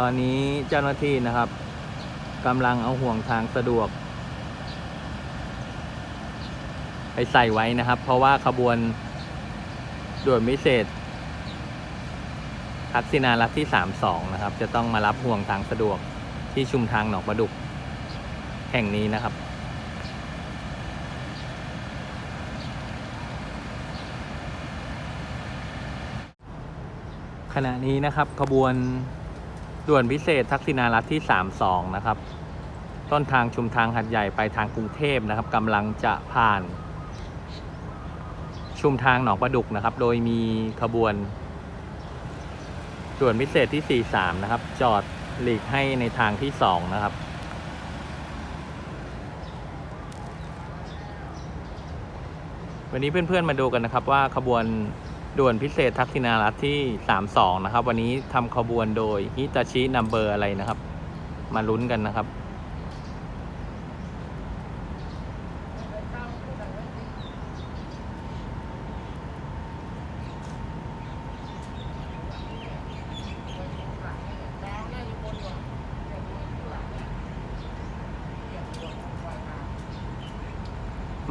ตอนนี้เจ้าหน้าที่นะครับกำลังเอาห่วงทางสะดวก ไปใส่ไว้นะครับ เพราะว่าขบวนด่วนพิเศษทักษิณารัฐที่ 32 นะครับ จะต้องมารับห่วงทางสะดวกที่ชุมทางหนองประดุก แห่งนี้นะครับ ขณะนี้นะครับขบวน ด่วนพิเศษทักษิณารัฐที่ 32 นะครับ ต้นทางชุมทางหัดใหญ่ไปทางกรุงเทพนะครับกำลังจะผ่าน ชุมทางหนองประดุกนะครับ โดยมีขบวน ด่วนพิเศษที่ 43 นะครับ จอดหลีกให้ในทางที่ 2 นะครับวันนี้เพื่อนๆมาดูกันนะครับว่าขบวน ด่วนพิเศษทักษิณารัฐที่ 32 นะครับ วันนี้ทำขบวนโดยฮิตาชินัมเบอร์อะไรนะครับ มาลุ้นกันนะครับ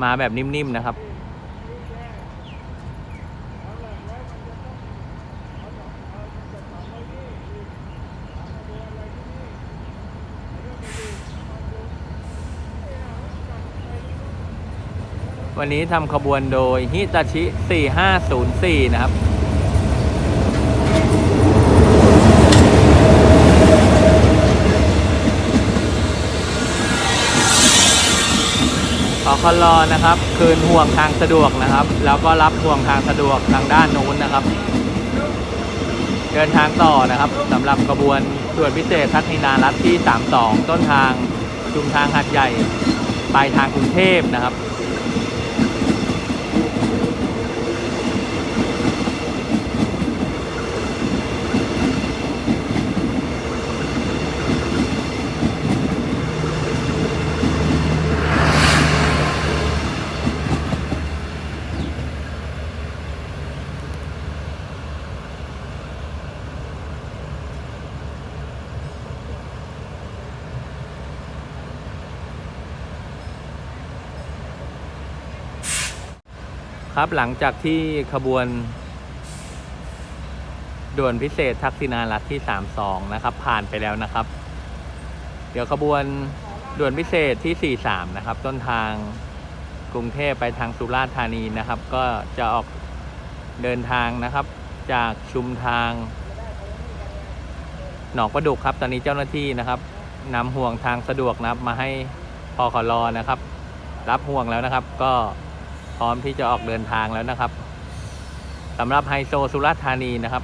มาแบบนิ่มๆนะครับ วันนี้ทำขบวนโดยฮิตาชิ 4504 นะครับ ขอคลอนะครับ คืนห่วงทางสะดวกนะครับ แล้วก็รับห่วงทางสะดวกทางด้านนู้นนะครับ เดินทางต่อนะครับสำหรับขบวนด่วนพิเศษทัศนินารัฐที่ 32 ต้นทางชุมทางหัดใหญ่ ปลายทางกรุงเทพนะครับ ครับหลังจากที่ขบวน ด่วนพิเศษทักษิณารัฐที่ 32 นะครับ ผ่านไปแล้วนะครับ เดี๋ยวขบวนด่วนพิเศษที่ 43 นะครับ ต้นทางกรุงเทพไปทางสุราษฎร์ธานีนะครับ ก็จะออกเดินทางนะครับ จากชุมทาง หนองประดุกครับ ตอนนี้เจ้าหน้าที่นะครับนำห่วงทางสะดวกนะครับ มาให้พอขอรอนะครับ รับห่วงแล้วนะครับ ก็ พร้อมที่จะออกเดินทางแล้วนะครับสำหรับไฮโซสุราษฎร์ธานีนะครับ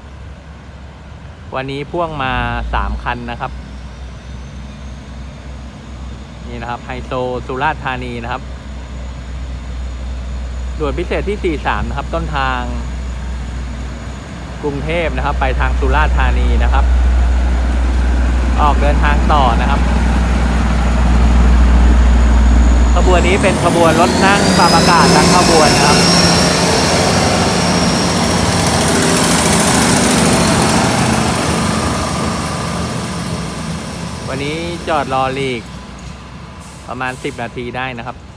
วันนี้พ่วงมาสามคันนะครับ นี่นะครับไฮโซสุราษฎร์ธานีนะครับด่วนพิเศษที่ 43 นะครับ ต้นทาง กรุงเทพนะครับ ไปทางสุราษฎร์ธานีนะครับ ออกเดินทางต่อนะครับ ขบวนนี้เป็นขบวนรถนั่งปรับอากาศทั้งขบวนนะครับ วันนี้จอดรอลีก ประมาณ 10 นาทีได้นะครับ